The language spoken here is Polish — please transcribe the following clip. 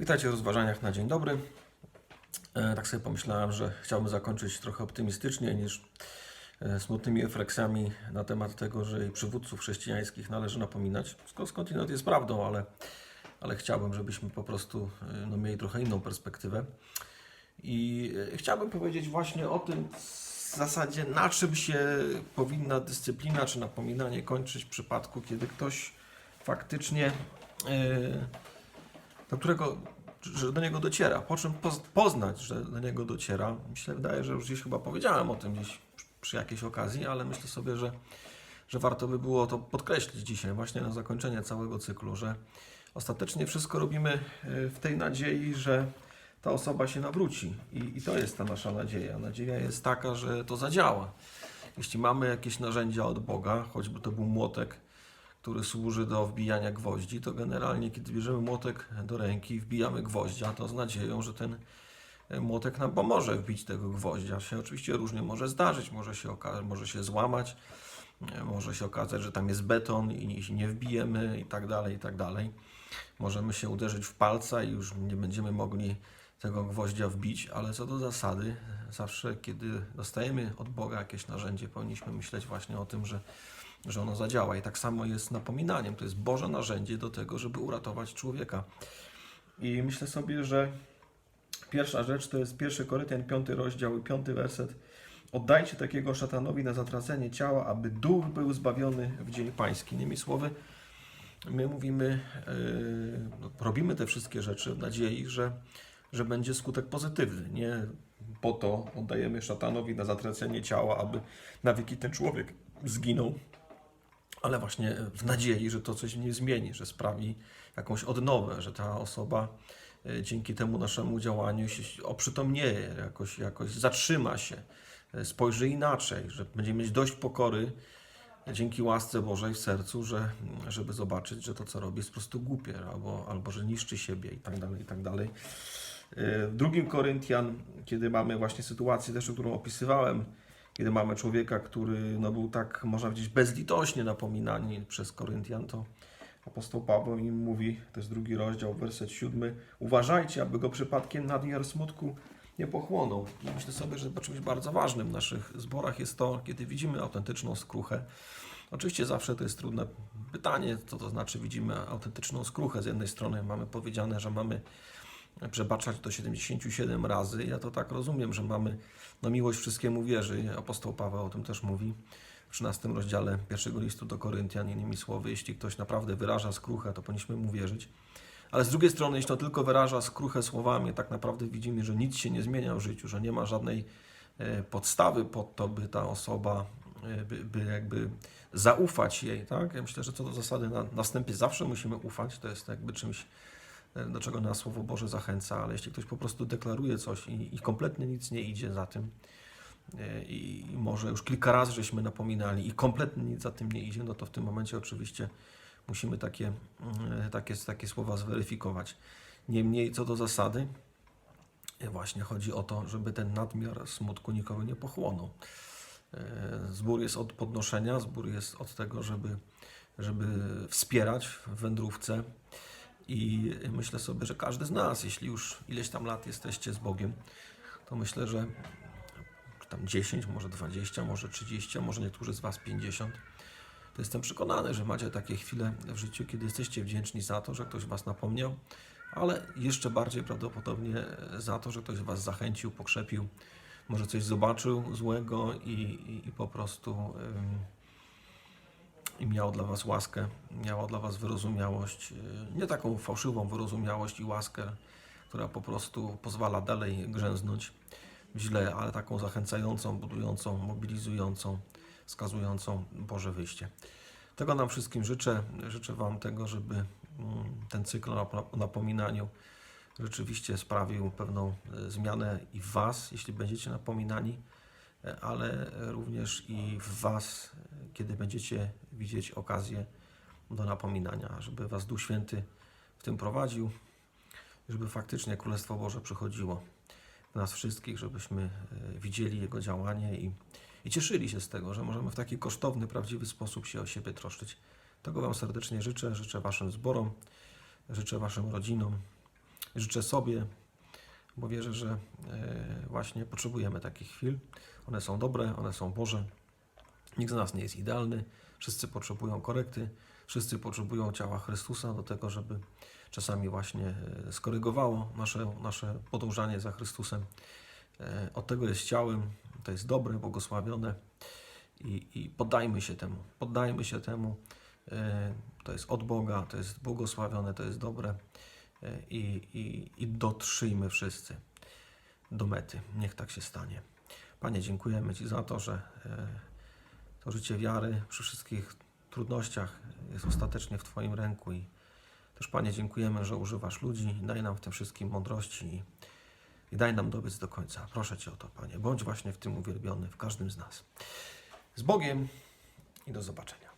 Witajcie w rozważaniach na dzień dobry. E, Tak sobie pomyślałem, że chciałbym zakończyć trochę optymistycznie niż e, smutnymi refleksjami na temat tego, że i przywódców chrześcijańskich należy napominać. Skąd skądinąd jest prawdą, ale, ale chciałbym, żebyśmy po prostu e, no, mieli trochę inną perspektywę. I chciałbym powiedzieć właśnie o tym w zasadzie, na czym się powinna dyscyplina czy napominanie kończyć w przypadku, kiedy ktoś faktycznie. e, do którego, że do niego dociera. Po czym poz- poznać, że do niego dociera. Się wydaje, że już gdzieś chyba powiedziałem o tym gdzieś przy- jakiejś okazji, ale myślę sobie, że, że warto by było to podkreślić dzisiaj, właśnie na zakończenie całego cyklu, że ostatecznie wszystko robimy y, w tej nadziei, że ta osoba się nawróci. I, I to jest ta nasza nadzieja. Nadzieja jest taka, że to zadziała. Jeśli mamy jakieś narzędzia od Boga, choćby to był młotek, który służy do wbijania gwoździ, to generalnie, kiedy bierzemy młotek do ręki i wbijamy gwoździa, to z nadzieją, że ten e, młotek nam pomoże wbić tego gwoździa. Się oczywiście różnie może zdarzyć, może się, może się złamać, e, może się okazać, że tam jest beton i nie wbijemy i tak dalej, i tak dalej. Możemy się uderzyć w palca i już nie będziemy mogli tego gwoździa wbić, ale co do zasady, zawsze kiedy dostajemy od Boga jakieś narzędzie, powinniśmy myśleć właśnie o tym, że że ono zadziała. I tak samo jest napominaniem. To jest Boże narzędzie do tego, żeby uratować człowieka. I myślę sobie, że pierwsza rzecz to jest 1 Koryntian 5 rozdział i 5 werset. Oddajcie takiego szatanowi na zatracenie ciała, aby duch był zbawiony w dzień pański. Innymi słowy, my mówimy, yy, robimy te wszystkie rzeczy w nadziei, że, że będzie skutek pozytywny. Nie po to oddajemy szatanowi na zatracenie ciała, aby na wieki ten człowiek zginął, ale właśnie w nadziei, że to coś nie zmieni, że sprawi jakąś odnowę, że ta osoba e, dzięki temu naszemu działaniu się oprzytomnieje, jakoś, jakoś zatrzyma się, e, spojrzy inaczej, że będzie mieć dość pokory e, dzięki łasce Bożej w sercu, że, żeby zobaczyć, że to, co robi, jest po prostu głupie, albo, albo że niszczy siebie i tak dalej, i tak dalej. W drugim Koryntian, kiedy mamy właśnie sytuację też, którą opisywałem, kiedy mamy człowieka, który no, był tak, można powiedzieć, bezlitośnie napominany przez Koryntian, to apostoł Paweł im mówi, to jest drugi rozdział, werset siódmy, uważajcie, aby go przypadkiem nadmiar smutku nie pochłonął. Myślę sobie, że czymś bardzo ważnym w naszych zborach jest to, kiedy widzimy autentyczną skruchę. Oczywiście zawsze to jest trudne pytanie, co to znaczy widzimy autentyczną skruchę. Z jednej strony mamy powiedziane, że mamy przebaczać do 77 razy. Ja to tak rozumiem, że mamy no, miłość wszystkiemu wierzy. Apostoł Paweł o tym też mówi w 13 rozdziale pierwszego listu do Koryntian. Innymi słowy, jeśli ktoś naprawdę wyraża skruchę, to powinniśmy mu wierzyć. Ale z drugiej strony, jeśli to tylko wyraża skruchę słowami, tak naprawdę widzimy, że nic się nie zmienia w życiu, że nie ma żadnej e, podstawy pod to, by ta osoba, e, by, by jakby zaufać jej. Tak? Ja myślę, że co do zasady na następie zawsze musimy ufać. To jest jakby czymś, do czego nas Słowo Boże zachęca, ale jeśli ktoś po prostu deklaruje coś i, i kompletnie nic nie idzie za tym, e, i może już kilka razy żeśmy napominali i kompletnie nic za tym nie idzie, no to w tym momencie oczywiście musimy takie, mm, takie, takie słowa zweryfikować. Niemniej co do zasady, e, właśnie chodzi o to, żeby ten nadmiar smutku nikogo nie pochłonął. E, Zbór jest od podnoszenia, zbór jest od tego, żeby, żeby wspierać w wędrówce. I myślę sobie, że każdy z nas, jeśli już ileś tam lat jesteście z Bogiem, to myślę, że tam 10, może 20, może 30, a może niektórzy z Was 50, to jestem przekonany, że macie takie chwile w życiu, kiedy jesteście wdzięczni za to, że ktoś Was napomniał, ale jeszcze bardziej prawdopodobnie za to, że ktoś Was zachęcił, pokrzepił, może coś zobaczył złego i, i, i po prostu ym, i miał dla Was łaskę, miała dla Was wyrozumiałość, yy, nie taką fałszywą wyrozumiałość i łaskę, która po prostu pozwala dalej grzęznąć w źle, ale taką zachęcającą, budującą, mobilizującą, wskazującą Boże wyjście. Tego nam wszystkim życzę. Życzę Wam tego, żeby mm, ten cykl o napominaniu rzeczywiście sprawił pewną e, zmianę i w Was, jeśli będziecie napominani, e, ale również i w Was, e, kiedy będziecie widzieć okazję do napominania, żeby Was Duch Święty w tym prowadził, żeby faktycznie Królestwo Boże przychodziło w nas wszystkich, żebyśmy e, widzieli Jego działanie i, i cieszyli się z tego, że możemy w taki kosztowny, prawdziwy sposób się o siebie troszczyć. Tego Wam serdecznie życzę, życzę Waszym zborom, życzę Waszym rodzinom, życzę sobie, bo wierzę, że e, właśnie potrzebujemy takich chwil. One są dobre, one są Boże. Nikt z nas nie jest idealny. Wszyscy potrzebują korekty. Wszyscy potrzebują ciała Chrystusa do tego, żeby czasami właśnie e, skorygowało nasze, nasze podążanie za Chrystusem. E, Od tego jest ciałem, to jest dobre, błogosławione i, i poddajmy się temu. Poddajmy się temu. E, To jest od Boga, to jest błogosławione, to jest dobre i, i, i dotrzyjmy wszyscy do mety. Niech tak się stanie. Panie, dziękujemy Ci za to, że to życie wiary przy wszystkich trudnościach jest ostatecznie w Twoim ręku i też Panie dziękujemy, że używasz ludzi. Daj nam w tym wszystkim mądrości i, daj nam dobyć do końca. Proszę Cię o to, Panie. Bądź właśnie w tym uwielbiony w każdym z nas. Z Bogiem i do zobaczenia.